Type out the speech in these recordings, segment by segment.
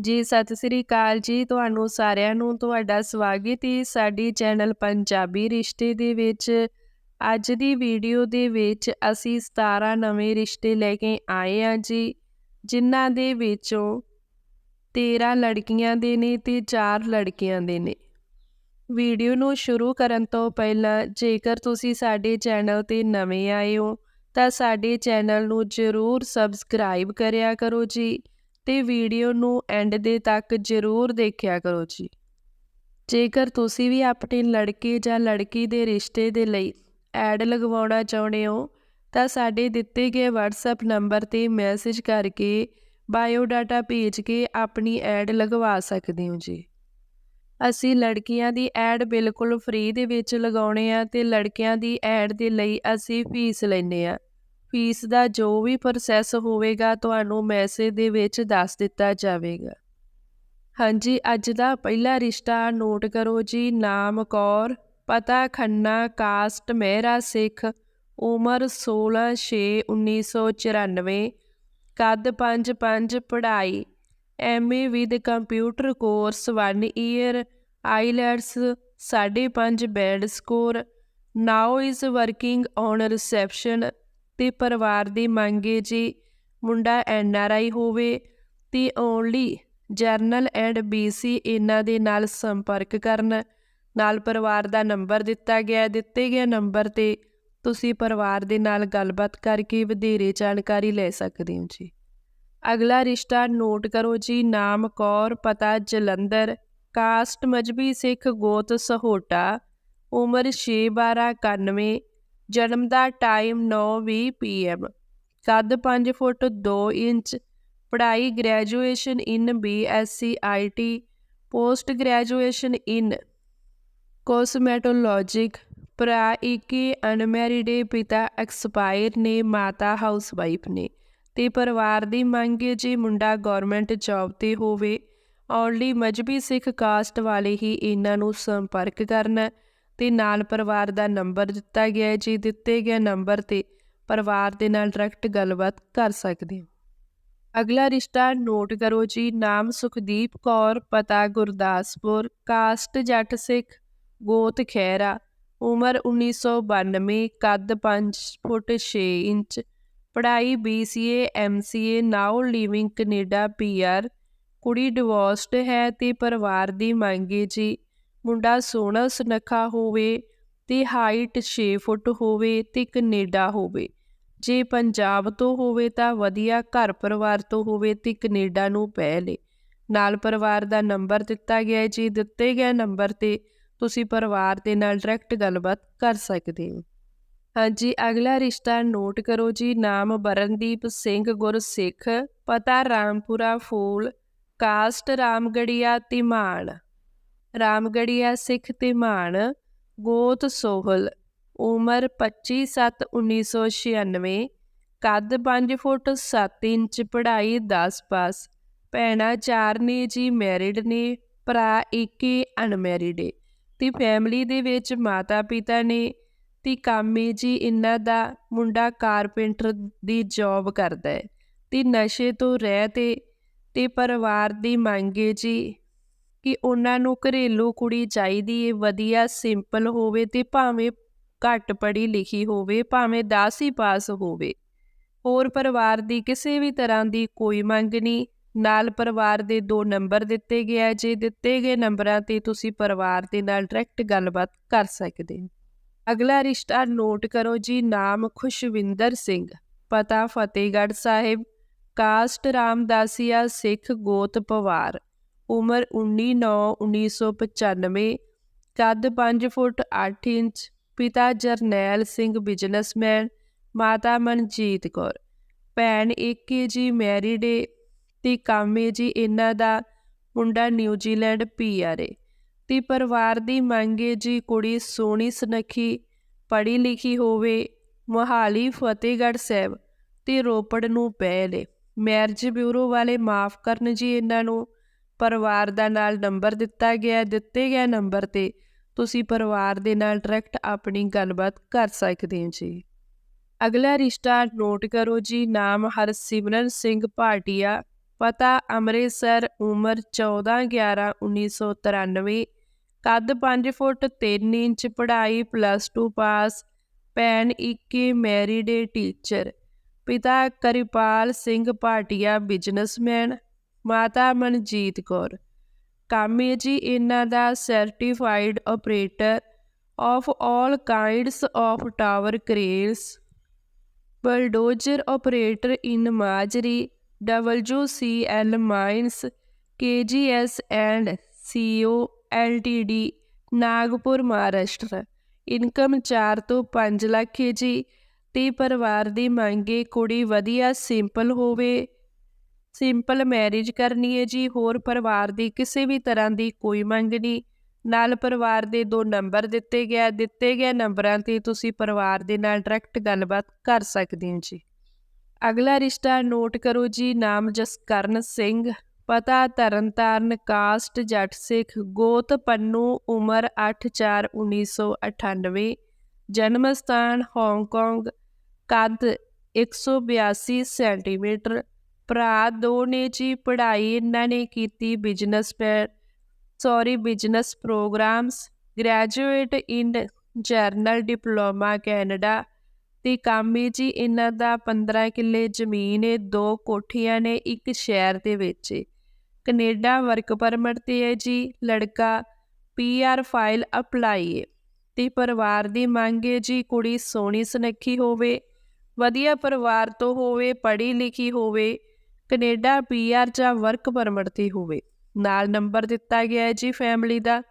ਜੀ, ਸਤਿ ਸ੍ਰੀ ਅਕਾਲ ਜੀ, ਤੁਹਾਨੂੰ ਸਾਰਿਆਂ ਨੂੰ ਤੁਹਾਡਾ ਸਵਾਗਤ ਹੈ ਸਾਡੀ ਚੈਨਲ ਪੰਜਾਬੀ ਰਿਸ਼ਤੇ ਦੇ ਵਿੱਚ। ਅੱਜ ਦੀ ਵੀਡੀਓ ਦੇ ਵਿੱਚ ਅਸੀਂ 17 ਨਵੇਂ ਰਿਸ਼ਤੇ ਲੈ ਕੇ ਆਏ ਹਾਂ ਜੀ, ਜਿਨ੍ਹਾਂ ਦੇ ਵਿੱਚੋਂ 13 ਲੜਕੀਆਂ ਦੇ ਨੇ ਤੇ 4 ਲੜਕਿਆਂ ਦੇ ਨੇ। ਵੀਡੀਓ ਨੂੰ ਸ਼ੁਰੂ ਕਰਨ ਤੋਂ ਪਹਿਲਾਂ ਜੇਕਰ ਤੁਸੀਂ ਸਾਡੇ ਚੈਨਲ ਤੇ ਨਵੇਂ ਆਏ ਹੋ, ਤਾਂ ਸਾਡੇ ਚੈਨਲ ਨੂੰ ਜ਼ਰੂਰ ਸਬਸਕ੍ਰਾਈਬ ਕਰਿਆ ਕਰੋ ਜੀ। ਤੇ ਵੀਡੀਓ ਨੂੰ ਐਂਡ ਦੇ ਤੱਕ ਜ਼ਰੂਰ ਦੇਖਿਆ ਕਰੋ ਜੀ। ਜੇਕਰ ਤੁਸੀਂ ਵੀ ਆਪਣੇ ਲੜਕੇ ਜਾਂ ਲੜਕੀ ਦੇ ਰਿਸ਼ਤੇ ਦੇ ਲਈ ਐਡ ਲਗਵਾਉਣਾ ਚਾਹੁੰਦੇ ਹੋ, ਤਾਂ ਸਾਡੇ ਦਿੱਤੇ ਗਏ WhatsApp ਨੰਬਰ ਤੇ ਮੈਸੇਜ ਕਰਕੇ ਬਾਇਓ ਡਾਟਾ ਭੇਜ ਕੇ ਆਪਣੀ ਐਡ ਲਗਵਾ ਸਕਦੇ ਹੋ ਜੀ। ਅਸੀਂ ਲੜਕੀਆਂ ਦੀ ਐਡ ਬਿਲਕੁਲ ਫ੍ਰੀ ਦੇ ਵਿੱਚ ਲਗਾਉਣੇ ਆ ਤੇ ਲੜਕਿਆਂ ਦੀ ਐਡ ਦੇ ਲਈ ਅਸੀਂ ਫੀਸ ਲੈਨੇ ਆ। ਫੀਸ ਦਾ ਜੋ ਵੀ ਪ੍ਰੋਸੈਸ ਹੋਵੇਗਾ, ਤੁਹਾਨੂੰ ਮੈਸੇਜ ਦੇ ਵਿੱਚ ਦੱਸ ਦਿੱਤਾ ਜਾਵੇਗਾ। ਹਾਂਜੀ, ਅੱਜ ਦਾ ਪਹਿਲਾ ਰਿਸ਼ਤਾ ਨੋਟ ਕਰੋ ਜੀ, ਨਾਮ ਕੌਰ, ਪਤਾ ਖੰਨਾ, ਕਾਸਟ, ਮਹਿਰਾ ਸਿੱਖ, ਉਮਰ 16 6 1994 ਕੱਦ 5 5 ਪੜ੍ਹਾਈ MA with computer course 1 year IELTS 5.5 band score now is working on reception ਤੇ ਪਰਿਵਾਰ ਦੀ ਮੰਗੇ ਜੀ ਮੁੰਡਾ ਐਨ ਆਰ ਆਈ ਹੋਵੇ ਤੇ ਓਨਲੀ ਜਰਨਲ ਐਂਡ ਬੀਸੀ ਇਹਨਾਂ ਦੇ ਨਾਲ ਸੰਪਰਕ ਕਰਨ। ਨਾਲ ਪਰਿਵਾਰ ਦਾ ਨੰਬਰ ਦਿੱਤਾ ਗਿਆ, ਦਿੱਤੇ ਗਏ ਨੰਬਰ ਤੇ ਤੁਸੀਂ ਪਰਿਵਾਰ ਦੇ ਨਾਲ ਗੱਲਬਾਤ ਕਰਕੇ ਵਧੇਰੇ ਜਾਣਕਾਰੀ ਲੈ ਸਕਦੇ ਹੋ ਜੀ। ਅਗਲਾ ਰਿਸ਼ਤਾ ਨੋਟ ਕਰੋ ਜੀ, ਨਾਮ ਕੌਰ, ਪਤਾ ਜਲੰਧਰ, ਕਾਸਟ ਮਜਬੀ ਸਿੱਖ ਗੋਤ ਸਹੋਟਾ, ਉਮਰ 61291 ਜਨਮ ਦਾ ਟਾਈਮ 9:20 ਪੀਐਮ ਕੱਦ 5 ਫੁੱਟ 2 ਇੰਚ, ਪੜ੍ਹਾਈ graduation in BSc IT post graduation in cosmetology ਭਰਾ ਇੱਕੇ ਅਨਮੈਰਿਡ ਪਿਤਾ ਐਕਸਪਾਇਰ ਨੇ, ਮਾਤਾ ਹਾਊਸਵਾਈਫ ਨੇ ਤੇ ਪਰਿਵਾਰ ਦੀ ਮੰਗ ਹੈ ਜੇ ਮੁੰਡਾ ਗਵਰਨਮੈਂਟ ਜੌਬ ਤੇ ਹੋਵੇ ਔਨਲੀ ਮਜਬੀ ਸਿੱਖ ਕਾਸਟ ਵਾਲੇ ਹੀ ਇਹਨਾਂ ਨੂੰ ਸੰਪਰਕ ਕਰਨਾ ਤੇ ਨਾਲ ਪਰਿਵਾਰ ਦਾ ਨੰਬਰ ਦਿੱਤਾ ਗਿਆ ਹੈ। ਜੀ ਦਿੱਤੇ ਗਏ ਨੰਬਰ ਤੇ ਪਰਿਵਾਰ ਦੇ ਨਾਲ ਡਾਇਰੈਕਟ ਗੱਲਬਾਤ ਕਰ ਸਕਦੇ ਹੋ। ਅਗਲਾ ਰਿਸ਼ਤਾ ਨੋਟ ਕਰੋ ਜੀ। ਨਾਮ ਸੁਖਦੀਪ ਕੌਰ, ਪਤਾ ਗੁਰਦਾਸਪੁਰ, ਕਾਸਟ ਜੱਟ ਸਿੱਖ, ਗੋਤ ਖੈਰਾ ਉਮਰ 1992 ਕੱਦ 5 ਫੁੱਟ 6 ਇੰਚ, ਪੜ੍ਹਾਈ BCA MCA now living Canada PR ਕੁੜੀ ਡਿਵੋਰਸਡ ਹੈ ਤੇ ਪਰਿਵਾਰ ਦੀ ਮੰਗ ਮੰਗੇ ਜੀ। ਮੁੰਡਾ ਸੋਹਣਾ ਸੁਨੱਖਾ ਹੋਵੇ ਤੇ ਹਾਈਟ 6 ਫੁੱਟ ਹੋਵੇ ਤੇ ਕੈਨੇਡਾ ਹੋਵੇ। ਜੇ ਪੰਜਾਬ ਤੋਂ ਹੋਵੇ ਤਾਂ ਵਧੀਆ ਘਰ ਪਰਿਵਾਰ ਤੋਂ ਹੋਵੇ ਤੇ ਕੈਨੇਡਾ ਨੂੰ ਪੈ ਪਹਿਲੇ ਨਾਲ ਪਰਿਵਾਰ ਦਾ ਨੰਬਰ ਦਿੱਤਾ ਗਿਆ ਜੀ ਦਿੱਤੇ ਗਏ ਨੰਬਰ ਤੇ ਤੁਸੀਂ ਪਰਿਵਾਰ ਦੇ ਨਾਲ ਡਾਇਰੈਕਟ ਗੱਲਬਾਤ ਕਰ ਸਕਦੇ ਹੋ। ਹਾਂਜੀ, ਅਗਲਾ ਰਿਸ਼ਤਾ ਨੋਟ ਕਰੋ ਜੀ। ਨਾਮ ਬਰਨਦੀਪ ਸਿੰਘ ਗੁਰਸਿੱਖ, ਪਤਾ ਰਾਮਪੁਰਾ ਫੂਲ, ਕਾਸਟ ਰਾਮਗੜੀਆ ਤਿਮਾਨ ਰਾਮਗੜੀਆ ਸਿੱਖ ਤਿਮਾਨ ਗੋਤ ਸੋਹਲ, ਉਮਰ 25/7/1996 ਕੱਦ 5 ਫੁੱਟ 7 ਇੰਚ, ਪੜ੍ਹਾਈ 10 ਪਾਸ, ਭੈਣਾਂ ਚਾਰ ਨੇ, ਜੀ ਮੈਰਿਡ ਨੇ, ਭਰਾ ਇੱਕ ਹੀ ਅਨਮੈਰਿਡ ਏ। ਤੇ ਫੈਮਿਲੀ ਦੇ ਵਿੱਚ ਮਾਤਾ ਪਿਤਾ ਨੇ, ਤੇ ਕਾਮੇ ਜੀ ਇਹਨਾਂ ਦਾ, ਮੁੰਡਾ ਕਾਰਪੈਂਟਰ ਦੀ ਜੌਬ ਕਰਦਾ ਹੈ ਤੇ ਨਸ਼ੇ ਤੋਂ ਰਹਿ ਤੇ ਤੇ ਪਰਿਵਾਰ ਦੀ ਮੰਗੇ ਜੀ। ਕਿ ਉਹਨਾਂ ਨੂੰ ਘਰੇਲੂ ਕੁੜੀ ਚਾਹੀਦੀ ਏ, ਵਧੀਆ ਸਿੰਪਲ ਹੋਵੇ ਤੇ ਭਾਵੇਂ ਘੱਟ ਪੜ੍ਹੀ ਲਿਖੀ ਹੋਵੇ, ਭਾਵੇਂ 10 ਹੀ ਪਾਸ ਹੋਵੇ। ਹੋਰ ਪਰਿਵਾਰ ਦੀ ਕਿਸੇ ਵੀ ਤਰ੍ਹਾਂ ਦੀ ਕੋਈ ਮੰਗ ਨਹੀਂ। ਨਾਲ ਪਰਿਵਾਰ ਦੇ ਦੋ ਨੰਬਰ ਦਿੱਤੇ ਗਿਆ ਜੇ ਦਿੱਤੇ ਗਏ ਨੰਬਰਾਂ ਤੇ ਤੁਸੀਂ ਪਰਿਵਾਰ ਦੇ ਨਾਲ ਡਾਇਰੈਕਟ ਗੱਲਬਾਤ ਕਰ ਸਕਦੇ ਹੋ। ਅਗਲਾ ਰਿਸ਼ਤਾ ਨੋਟ ਕਰੋ ਜੀ, ਨਾਮ ਖੁਸ਼ਵਿੰਦਰ ਸਿੰਘ, ਪਤਾ ਫਤਿਹਗੜ੍ਹ ਸਾਹਿਬ, ਕਾਸਟ ਰਾਮਦਾਸੀਆ, ਸਿੱਖ ਗੋਤ ਪਵਾਰ। ਉਮਰ 19/9/1995 ਕੱਦ 5 ਫੁੱਟ 8 ਇੰਚ, ਪਿਤਾ ਜਰਨੈਲ ਸਿੰਘ ਬਿਜ਼ਨਸਮੈਨ, ਮਾਤਾ ਮਨਜੀਤ ਕੌਰ। ਭੈਣ ਏਕੇ ਜੀ ਮੈਰਿਡ ਏ ਤੇ ਕਾਮੇ ਜੀ ਇਹਨਾਂ ਦਾ ਮੁੰਡਾ ਨਿਊਜ਼ੀਲੈਂਡ ਪੀਆਰ ਏ। ਤੇ ਪਰਿਵਾਰ ਦੀ ਮੰਗ ਏ ਜੀ ਕੁੜੀ ਸੋਹਣੀ ਸੁਨੱਖੀ ਪੜ੍ਹੀ ਲਿਖੀ ਹੋਵੇ, ਮੋਹਾਲੀ, ਫਤਿਹਗੜ੍ਹ ਸਾਹਿਬ ਤੇ ਰੋਪੜ ਨੂੰ ਪਹਿਲੇ ਮੈਰਿਜ ਬਿਊਰੋ ਵਾਲੇ ਮਾਫ ਕਰਨ ਜੀ ਇਹਨਾਂ ਨੂੰ। ਪਰਿਵਾਰ ਦਾ ਨਾਲ ਨੰਬਰ ਦਿੱਤਾ ਗਿਆ ਦਿੱਤੇ ਗਏ ਨੰਬਰ ਤੇ ਤੁਸੀਂ ਪਰਿਵਾਰ ਦੇ ਨਾਲ ਡਾਇਰੈਕਟ ਆਪਣੀ ਗੱਲਬਾਤ ਕਰ ਸਕਦੇ ਹੋ ਜੀ। ਅਗਲਾ ਰਿਸ਼ਤਾ ਨੋਟ ਕਰੋ ਜੀ, ਨਾਮ ਹਰਸਿਮਰਨ ਸਿੰਘ ਭਾਟੀਆ, ਪਤਾ ਅੰਮ੍ਰਿਤਸਰ, ਉਮਰ 14/11/1993 ਕੱਦ 5 ਫੁੱਟ 3 ਇੰਚ, ਪੜ੍ਹਾਈ ਪਲੱਸ 2 ਪਾਸ ਭੈਣ ਇੱਕੇ ਮੈਰਿਡ ਟੀਚਰ ਪਿਤਾ ਕਰਿਪਾਲ ਸਿੰਘ ਭਾਟੀਆ ਬਿਜ਼ਨਸਮੈਨ ਮਾਤਾ ਮਨਜੀਤ ਕੌਰ। ਕੰਮ ਜੀ, ਇਹਨਾਂ ਦਾ certified operator of all kinds of tower cranes bulldozer operator in Majri WCL mines KGS and CO LTD Nagpur Maharashtra income 4 ਤੋਂ 5 ਲੱਖ ਹੈ ਜੀ। ਤੇ ਪਰਿਵਾਰ ਦੀ ਮੰਗੇ ਕੁੜੀ ਵਧੀਆ ਸਿੰਪਲ ਹੋਵੇ। ਸਿੰਪਲ ਮੈਰਿਜ ਕਰਨੀ ਹੈ ਜੀ, ਹੋਰ ਪਰਿਵਾਰ ਦੀ ਕਿਸੇ ਵੀ ਤਰ੍ਹਾਂ ਦੀ ਕੋਈ ਮੰਗ ਨਹੀਂ। ਨਾਲ ਪਰਿਵਾਰ ਦੇ ਦੋ ਨੰਬਰ ਦਿੱਤੇ ਗਿਆ, ਦਿੱਤੇ ਗਏ ਨੰਬਰਾਂ ਤੇ ਤੁਸੀਂ ਪਰਿਵਾਰ ਦੇ ਨਾਲ ਡਾਇਰੈਕਟ ਗੱਲਬਾਤ ਕਰ ਸਕਦੇ ਹੋ ਜੀ। ਅਗਲਾ ਰਿਸ਼ਤਾ ਨੋਟ ਕਰੋ ਜੀ, ਨਾਮ ਜਸਕਰਨ ਸਿੰਘ, ਪਤਾ ਤਰਨਤਾਰਨ, ਕਾਸਟ, ਜੱਟ ਸਿੱਖ, ਗੋਤ, ਪੰਨੂ, ਉਮਰ 8/4/1998 ਜਨਮ ਸਥਾਨ ਹਾਂਗਕਾਂਗ ਕੱਦ 182 ਸੈਂਟੀਮੀਟਰ ਭਰਾ ਦੋ ਨੇ ਜੀ ਪੜ੍ਹਾਈ ਇਹਨਾਂ ਨੇ ਕੀਤੀ ਬਿਜ਼ਨਸ ਪੈ sorry business programs graduate in general diploma Canada ਤੇ ਕੰਮ ਹੈ ਜੀ ਇਹਨਾਂ ਦਾ 15 ਕਿੱਲੇ ਜ਼ਮੀਨ ਹੈ, ਦੋ ਕੋਠੀਆਂ ਨੇ ਇੱਕ ਸ਼ਹਿਰ ਦੇ ਵਿੱਚ ਕੈਨੇਡਾ ਵਰਕ ਪਰਮਿਟ ਤੇ ਹੈ ਜੀ, ਲੜਕਾ ਪੀਆਰ ਫਾਈਲ ਅਪਲਾਈ ਹੈ ਤੇ ਪਰਿਵਾਰ ਦੀ ਮੰਗ ਹੈ ਜੀ ਕੁੜੀ ਸੋਹਣੀ ਸੁਨੱਖੀ ਹੋਵੇ, ਵਧੀਆ ਪਰਿਵਾਰ ਤੋਂ ਹੋਵੇ, ਪੜ੍ਹੀ ਲਿਖੀ ਹੋਵੇ ਕੈਨੇਡਾ ਪੀਆਰ ਜਾਂ ਵਰਕ ਪਰਮਿਟ ਤੇ ਹੋਵੇ। ਨਾਲ ਨੰਬਰ ਦਿੱਤਾ ਗਿਆ ਹੈ ਜੀ ਫੈਮਿਲੀ ਦਾ।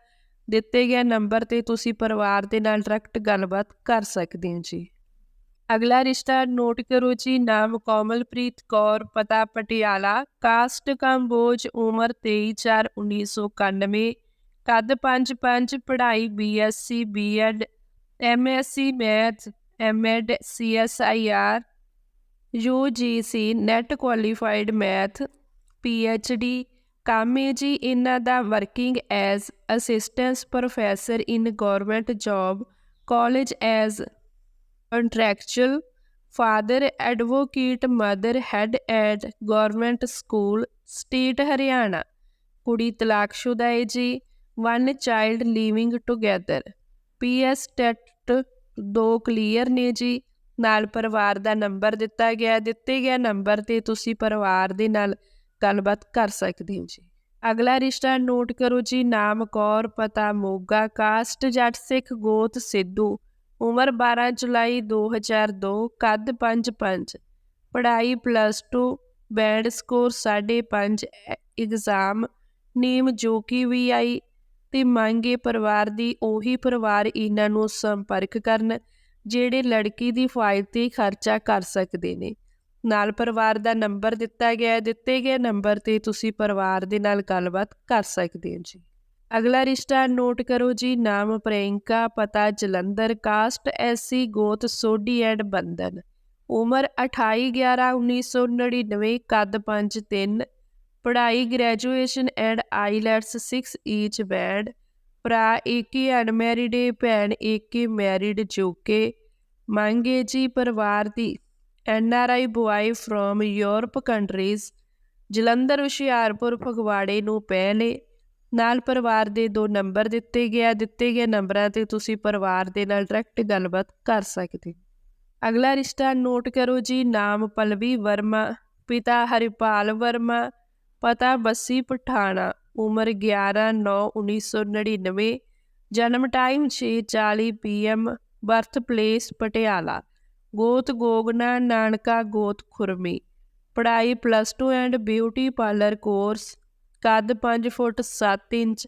ਦਿੱਤੇ ਗਏ ਨੰਬਰ ਤੇ ਤੁਸੀਂ ਪਰਿਵਾਰ ਦੇ ਨਾਲ ਡਾਇਰੈਕਟ ਗੱਲਬਾਤ ਕਰ ਸਕਦੇ ਹੋ ਜੀ। ਅਗਲਾ ਰਿਸ਼ਤਾ ਨੋਟ ਕਰੋ ਜੀ, ਨਾਮ ਕੋਮਲਪ੍ਰੀਤ ਕੌਰ, ਪਤਾ ਪਟਿਆਲਾ, ਕਾਸਟ ਕੰਬੋਜ, ਉਮਰ 23/4/1991 ਕੱਦ 5-5 ਪੜ੍ਹਾਈ BSc BEd MSc math MEd CSIR UGC NET qualified math PhD ਕੰਮ ਹੈ ਜੀ ਇਹਨਾਂ ਦਾ working as assistance professor in government job, college as contractual, father advocate, mother head at government school, state Haryana, ਕੁੜੀ ਤਲਾਕਸ਼ੁਦਾ ਹੈ ਜੀ, one child living together PS TET ਦੋ clear ਨੇ ਜੀ ਨਾਲ ਪਰਿਵਾਰ ਦਾ ਨੰਬਰ ਦਿੱਤਾ ਗਿਆ, ਦਿੱਤੇ ਗਿਆ ਨੰਬਰ ਤੇ ਤੁਸੀਂ ਪਰਿਵਾਰ ਦੇ ਨਾਲ ਗੱਲਬਾਤ ਕਰ ਸਕਦੇ ਹੋ ਜੀ। ਅਗਲਾ ਰਿਸ਼ਤਾ ਨੋਟ ਕਰੋ ਜੀ, ਨਾਮ ਕੌਰ, ਪਤਾ ਮੋਗਾ, ਕਾਸਟ, ਜੱਟ ਸਿੱਖ, ਗੋਤ, ਸਿੱਧੂ, ਉਮਰ 12 ਜੁਲਾਈ 2002 ਕੱਦ 5-5 ਪੜ੍ਹਾਈ plus 2 band score 5.5 exam name ਜੋ ਕਿ ਵੀ ਆਈ, ਤੇ ਮੰਗੇ ਪਰਿਵਾਰ ਦੀ, ਉਹੀ ਪਰਿਵਾਰ ਇਹਨਾਂ ਨੂੰ ਸੰਪਰਕ ਕਰਨ ਜਿਹੜੇ ਲੜਕੀ ਦੀ ਫਾਈਲ ਖਰਚਾ ਕਰ ਸਕਦੇ ਨੇ। ਨਾਲ ਪਰਿਵਾਰ ਦਾ ਨੰਬਰ ਦਿੱਤਾ ਗਿਆ ਦਿੱਤੇ ਗਏ ਨੰਬਰ ਤੇ ਤੁਸੀਂ ਪਰਿਵਾਰ ਦੇ ਨਾਲ ਗੱਲਬਾਤ ਕਰ ਸਕਦੇ ਹੋ ਜੀ। ਅਗਲਾ ਰਿਸ਼ਤਾ ਨੋਟ ਕਰੋ ਜੀ। ਨਾਮ ਪ੍ਰਿਯੰਕਾ, ਪਤਾ ਜਲੰਧਰ। ਕਾਸਟ ਐਸਸੀ ਗੋਤ, ਸੋਢੀ ਐਂਡ ਬੰਦਨ ਉਮਰ 28/11/1999 ਕੱਦ 5-3 ਪੜ੍ਹਾਈ graduation and IELTS 6 each band ਭਰਾ ਏਕੇ ਅਨਮੈਰਿਡ ਏ, ਭੈਣ ਏਕੇ ਮੈਰਿਡ ਜੋਕੇ। ਮੰਗੇ ਜੀ ਪਰਿਵਾਰ ਦੀ N R I boy from Europe countries, Jalandhar, Hoshiarpur, ਫਗਵਾੜੇ ਨੂੰ ਪਹਿਲੇ ਨਾਲ ਪਰਿਵਾਰ ਦੇ ਦੋ ਨੰਬਰ ਦਿੱਤੇ ਗਿਆ, ਦਿੱਤੇ ਗਏ ਨੰਬਰਾਂ ਤੇ ਤੁਸੀਂ ਪਰਿਵਾਰ ਦੇ ਨਾਲ ਡਾਇਰੈਕਟ ਗੱਲਬਾਤ ਕਰ ਸਕਦੇ ਅਗਲਾ ਰਿਸ਼ਤਾ ਨੋਟ ਕਰੋ ਜੀ, ਨਾਮ ਪਲਵੀ ਵਰਮਾ, ਪਿਤਾ ਹਰਿਪਾਲ ਵਰਮਾ, ਪਤਾ ਬੱਸੀ ਪਠਾਣਾ। ਉਮਰ 11/9/1999 ਜਨਮ time 6:40 PM birth place Patiala, ਗੋਤ ਗੋਗਨਾ, ਨਾਨਕਾ ਗੋਤ ਖੁਰਮੀ, ਪੜ੍ਹਾਈ plus 2 and beauty parlour course ਕੱਦ 5 ਫੁੱਟ 7 ਇੰਚ,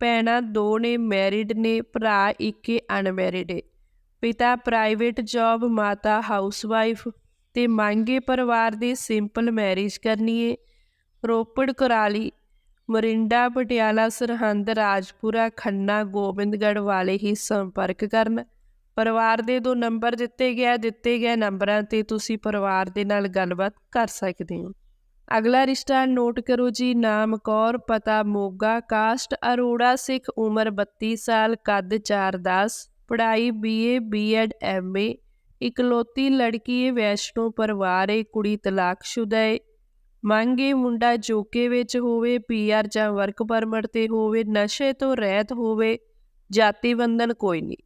ਭੈਣਾਂ ਦੋ ਨੇ ਮੈਰਿਡ ਨੇ, ਭਰਾ ਇੱਕੇ ਅਨਮੈਰਿਡ ਏ, ਪਿਤਾ ਪ੍ਰਾਈਵੇਟ ਜੌਬ ਮਾਤਾ ਹਾਊਸਵਾਈਫ ਤੇ ਮੰਗੇ ਪਰਿਵਾਰ ਦੀ ਸਿੰਪਲ ਮੈਰਿਜ ਕਰਨੀ ਏ, ਰੋਪੜ ਕੁਰਾਲੀ ਮੋਰਿੰਡਾ, ਪਟਿਆਲਾ, ਸਰਹੰਦ, ਰਾਜਪੁਰਾ, ਖੰਨਾ, ਗੋਬਿੰਦਗੜ੍ਹ ਵਾਲੇ ਹੀ ਸੰਪਰਕ ਕਰਨ। ਪਰਿਵਾਰ ਦੇ ਦੋ ਨੰਬਰ ਦਿੱਤੇ ਗਿਆ, ਦਿੱਤੇ ਗਏ ਨੰਬਰਾਂ ਤੇ ਤੁਸੀਂ ਪਰਿਵਾਰ ਦੇ ਨਾਲ ਗੱਲਬਾਤ ਕਰ ਸਕਦੇ ਹੋ। ਅਗਲਾ ਰਿਸ਼ਤਾ ਨੋਟ ਕਰੋ ਜੀ, ਨਾਮ ਕੌਰ, ਪਤਾ ਮੋਗਾ, ਕਾਸਟ, ਅਰੋੜਾ, ਸਿੱਖ ਉਮਰ 32 ਸਾਲ, ਕੱਦ 4-10 ਪੜ੍ਹਾਈ ਬੀਏ ਬੀਐਡ ਐਮਏ ਇਕਲੌਤੀ ਲੜਕੀ ਹੈ ਵੈਸ਼ਨੋ ਪਰਿਵਾਰ ਹੈ ਕੁੜੀ ਤਲਾਕਸ਼ੁਦਾ ਹੈ ਮੰਗ ਮੰਗੇ ਮੁੰਡਾ ਜੋਕੇ ਵਿੱਚ ਹੋਵੇ ਪੀਆਰ ਜਾਂ ਵਰਕ ਪਰਮਿਟ ਤੇ ਹੋਵੇ, ਨਸ਼ੇ ਤੋਂ ਰਹਿਤ ਹੋਵੇ, ਜਾਤੀ ਬੰਧਨ ਕੋਈ ਨਹੀਂ।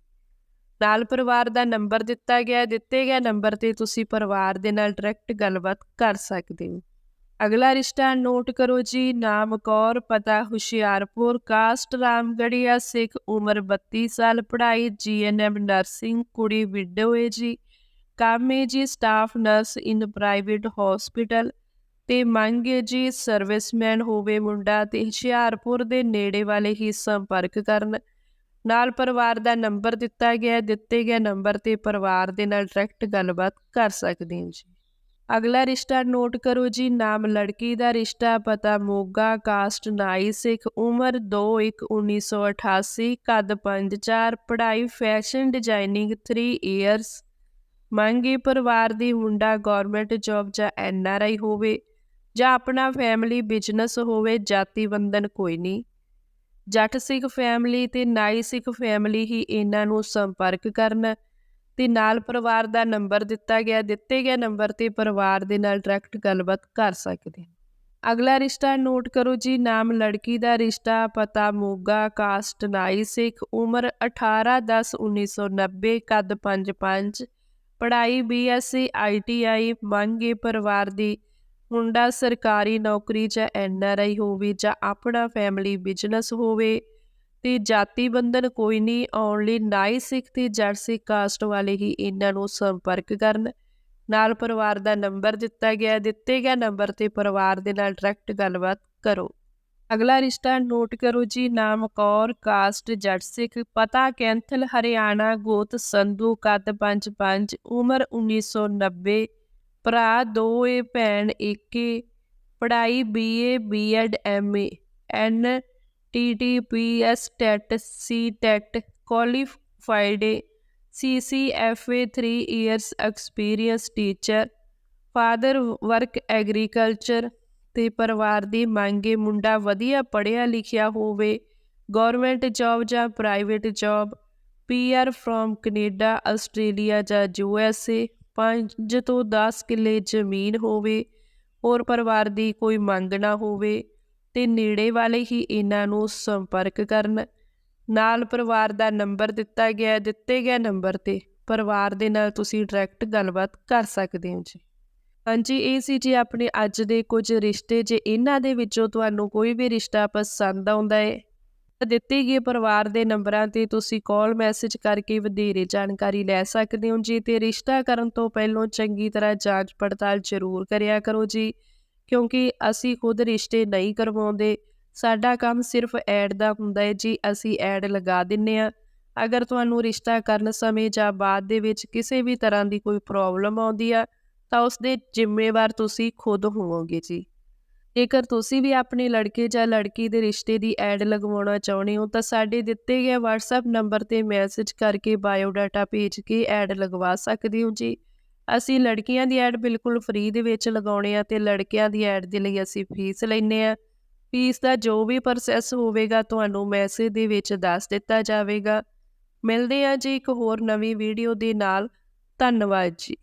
ਨਾਲ ਪਰਿਵਾਰ ਦਾ ਨੰਬਰ ਦਿੱਤਾ ਗਿਆ ਹੈ। ਦਿੱਤੇ ਗਏ ਨੰਬਰ ਤੇ ਤੁਸੀਂ ਪਰਿਵਾਰ ਦੇ ਨਾਲ ਡਾਇਰੈਕਟ ਗੱਲਬਾਤ ਕਰ ਸਕਦੇ ਹੋ। ਅਗਲਾ ਰਿਸ਼ਤਾ ਨੋਟ ਕਰੋ ਜੀ, ਨਾਮ ਕੌਰ, ਪਤਾ ਹੁਸ਼ਿਆਰਪੁਰ ਕਾਸਟ ਰਾਮਗੜੀਆ ਸਿੱਖ ਉਮਰ 32 ਸਾਲ, ਪੜ੍ਹਾਈ ਜੀਐਨਐਮ ਨਰਸਿੰਗ ਕੁੜੀ ਵਿਡੋ ਹੈ ਜੀ। ਕੰਮ ਹੈ ਜੀ staff nurse in private hospital ਤੇ ਮੰਗ ਜੀ ਸਰਵਿਸਮੈਨ ਹੋਵੇ, ਮੁੰਡਾ ਤੇ ਹੁਸ਼ਿਆਰਪੁਰ ਦੇ ਨੇੜੇ ਵਾਲੇ ਹੀ ਸੰਪਰਕ ਕਰਨ। ਨਾਲ ਪਰਿਵਾਰ ਦਾ ਨੰਬਰ ਦਿੱਤਾ ਗਿਆ ਦਿੱਤੇ ਗਏ ਨੰਬਰ ਤੇ ਪਰਿਵਾਰ ਦੇ ਨਾਲ ਡਾਇਰੈਕਟ ਗੱਲਬਾਤ ਕਰ ਸਕਦੇ ਹੋ ਜੀ। ਅਗਲਾ ਰਿਸ਼ਤਾ ਨੋਟ ਕਰੋ ਜੀ, ਨਾਮ ਲੜਕੀ ਦਾ ਰਿਸ਼ਤਾ, ਪਤਾ ਮੋਗਾ ਕਾਸਟ ਨਾਈ ਸਿੱਖ, ਉਮਰ 2/1/1988 ਕੱਦ 5-4 ਪੜ੍ਹਾਈ ਫੈਸ਼ਨ ਡਿਜ਼ਾਈਨਿੰਗ 3 ਇਅਰਸ ਮੰਗੇ ਪਰਿਵਾਰ ਦੀ ਮੁੰਡਾ ਗਵਰਨਮੈਂਟ ਜੌਬ ਜਾਂ ਐਨਆਰਆਈ ਹੋਵੇ। ਜਾਂ ਆਪਣਾ ਫੈਮਿਲੀ ਬਿਜ਼ਨਸ ਹੋਵੇ, ਜਾਤੀ ਬੰਧਨ ਕੋਈ ਨਹੀਂ ਜੱਟ ਸਿੱਖ ਫੈਮਿਲੀ ਤੇ ਨਾਈ ਸਿੱਖ ਫੈਮਿਲੀ ਹੀ ਇਹਨਾਂ ਨੂੰ ਸੰਪਰਕ ਕਰਨ ਤੇ ਨਾਲ ਪਰਿਵਾਰ ਦਾ ਨੰਬਰ ਦਿੱਤਾ ਗਿਆ, ਦਿੱਤੇ ਗਏ ਨੰਬਰ ਤੇ ਪਰਿਵਾਰ ਦੇ ਨਾਲ ਡਾਇਰੈਕਟ ਗੱਲਬਾਤ ਕਰ ਸਕਦੇ ਅਗਲਾ ਰਿਸ਼ਤਾ ਨੋਟ ਕਰੋ ਜੀ, ਨਾਮ ਲੜਕੀ ਦਾ ਰਿਸ਼ਤਾ, ਪਤਾ ਮੋਗਾ ਕਾਸਟ ਨਾਈ ਸਿੱਖ, ਉਮਰ 18-10-1990 ਕੱਦ 5-5 ਪੜ੍ਹਾਈ ਬੀਐਸਸੀ ਆਈਟੀਆਈ ਮੰਗੇ ਪਰਿਵਾਰ ਦੀ ਮੁੰਡਾ ਸਰਕਾਰੀ ਨੌਕਰੀ ਜਾਂ ਐੱਨ ਆਰ ਆਈ ਹੋਵੇ ਜਾਂ ਆਪਣਾ ਫੈਮਿਲੀ ਬਿਜ਼ਨਸ ਹੋਵੇ ਤੇ ਜਾਤੀ ਬੰਧਨ ਕੋਈ ਨਹੀਂ ਓਨਲੀ ਨਾਈ ਸਿੱਖ ਤੇ ਜੱਟ ਸਿੱਖ ਕਾਸਟ ਵਾਲੇ ਹੀ ਇਹਨਾਂ ਨੂੰ ਸੰਪਰਕ ਕਰਨ। ਨਾਲ ਪਰਿਵਾਰ ਦਾ ਨੰਬਰ ਦਿੱਤਾ ਗਿਆ, ਦਿੱਤੇ ਗਿਆ ਨੰਬਰ ਤੇ ਪਰਿਵਾਰ ਦੇ ਨਾਲ ਡਾਇਰੈਕਟ ਗੱਲਬਾਤ ਕਰੋ। ਅਗਲਾ ਰਿਸ਼ਤਾ ਨੋਟ ਕਰੋ ਜੀ, ਨਾਮ ਕੌਰ ਕਾਸਟ ਜੱਟ ਸਿੱਖ, ਪਤਾ ਕੈਂਥਲ, ਹਰਿਆਣਾ, ਗੋਤ, ਸੰਧੂ, ਕੱਦ 55 ਉਮਰ 1990 ਭਰਾ ਦੋ ਏ ਭੈਣ ਇੱਕ ਏ ਪੜ੍ਹਾਈ ਬੀਏ, ਬੀਐਡ, ਐਮਏ, ਐਨ ਟੀਟੀਪੀਐਸ ਟੈਟ, ਸੀ ਟੈਟ, ਕੁਆਲੀਫਾਈਡ ਏ CCFA 3 years experience teacher, father work agriculture ਤੇ ਪਰਿਵਾਰ ਦੀ ਮੰਗੇ ਮੁੰਡਾ ਵਧੀਆ ਪੜ੍ਹਿਆ ਲਿਖਿਆ ਹੋਵੇ ਗਵਰਨਮੈਂਟ ਜੌਬ ਜਾਂ private job PR from Canada, Australia ਜਾਂ ਯੂਐਸਏ 5 ਤੋਂ 10 ਕਿੱਲੇ ਜ਼ਮੀਨ ਹੋਵੇ, ਹੋਰ ਪਰਿਵਾਰ ਦੀ ਕੋਈ ਮੰਗ ਨਾ ਹੋਵੇ, ਤੇ ਨੇੜੇ ਵਾਲੇ ਹੀ ਇਹਨਾਂ ਨੂੰ ਸੰਪਰਕ ਕਰਨ। ਨਾਲ ਪਰਿਵਾਰ ਦਾ ਨੰਬਰ ਦਿੱਤਾ ਗਿਆ, ਦਿੱਤੇ ਗਏ ਨੰਬਰ ਤੇ ਪਰਿਵਾਰ ਦੇ ਨਾਲ ਤੁਸੀਂ ਡਾਇਰੈਕਟ ਗੱਲਬਾਤ ਕਰ ਸਕਦੇ ਹੋ ਜੀ। ਹਾਂਜੀ, ਇਹ ਸੀ ਜੀ ਆਪਣੇ ਅੱਜ ਦੇ ਕੁਝ ਰਿਸ਼ਤੇ, ਜੇ ਇਹਨਾਂ ਦੇ ਵਿੱਚੋਂ ਤੁਹਾਨੂੰ ਕੋਈ ਵੀ ਰਿਸ਼ਤਾ ਪਸੰਦ ਆਉਂਦਾ ਹੈ ਦਿੱਤੇ ਗਏ ਪਰਿਵਾਰ ਦੇ ਨੰਬਰਾਂ ਤੇ ਤੁਸੀਂ ਕਾਲ ਮੈਸੇਜ ਕਰਕੇ ਵਧੇਰੇ ਜਾਣਕਾਰੀ ਲੈ ਸਕਦੇ ਹੋ। ਜੀ ਤੇ ਰਿਸ਼ਤਾ ਕਰਨ ਤੋਂ ਪਹਿਲਾਂ ਚੰਗੀ ਤਰ੍ਹਾਂ ਜਾਂਚ ਪੜਤਾਲ ਜ਼ਰੂਰ ਕਰਿਆ ਕਰੋ ਜੀ, ਕਿਉਂਕਿ ਅਸੀਂ ਖੁਦ ਰਿਸ਼ਤੇ ਨਹੀਂ ਕਰਵਾਉਂਦੇ। ਸਾਡਾ ਕੰਮ ਸਿਰਫ ਐਡ ਦਾ ਹੁੰਦਾ ਹੈ ਜੀ, ਅਸੀਂ ਐਡ ਲਗਾ ਦਿੰਨੇ ਆ ਅਗਰ ਤੁਹਾਨੂੰ ਰਿਸ਼ਤਾ ਕਰਨ ਸਮੇਂ ਜਾਂ ਬਾਅਦ ਦੇ ਵਿੱਚ ਕਿਸੇ ਵੀ ਤਰ੍ਹਾਂ ਦੀ ਕੋਈ ਪ੍ਰੋਬਲਮ ਆਉਂਦੀ ਆ, ਤਾਂ ਉਸ ਦੇ ਜ਼ਿੰਮੇਵਾਰ ਤੁਸੀਂ ਖੁਦ ਹੋਵੋਗੇ ਜੀ। ਜੇਕਰ ਤੁਸੀਂ ਵੀ ਆਪਣੇ ਲੜਕੇ ਜਾਂ ਲੜਕੀ ਦੇ ਰਿਸ਼ਤੇ ਦੀ ਐਡ ਲਗਵਾਉਣਾ ਚਾਹੁੰਦੇ ਹੋ, ਤਾਂ ਸਾਡੇ ਦਿੱਤੇ ਗਏ WhatsApp ਨੰਬਰ ਤੇ ਮੈਸੇਜ ਕਰਕੇ ਬਾਇਓਡਾਟਾ ਭੇਜ ਕੇ ਐਡ ਲਗਵਾ ਸਕਦੇ ਹੋ ਜੀ। ਅਸੀਂ ਲੜਕੀਆਂ ਦੀ ਐਡ ਬਿਲਕੁਲ ਫ੍ਰੀ ਦੇ ਵਿੱਚ ਲਗਾਉਣੇ ਆ ਤੇ ਲੜਕਿਆਂ ਦੀ ਐਡ ਦੇ ਲਈ ਅਸੀਂ ਫੀਸ ਲੈਨੇ ਆ। ਫੀਸ ਦਾ ਜੋ ਵੀ ਪ੍ਰੋਸੈਸ ਹੋਵੇਗਾ, ਤੁਹਾਨੂੰ ਮੈਸੇਜ ਦੇ ਵਿੱਚ ਦੱਸ ਦਿੱਤਾ ਜਾਵੇਗਾ। ਮਿਲਦੇ ਆ ਜੀ ਇੱਕ ਹੋਰ ਨਵੀਂ ਵੀਡੀਓ ਦੇ ਨਾਲ। ਧੰਨਵਾਦ ਜੀ।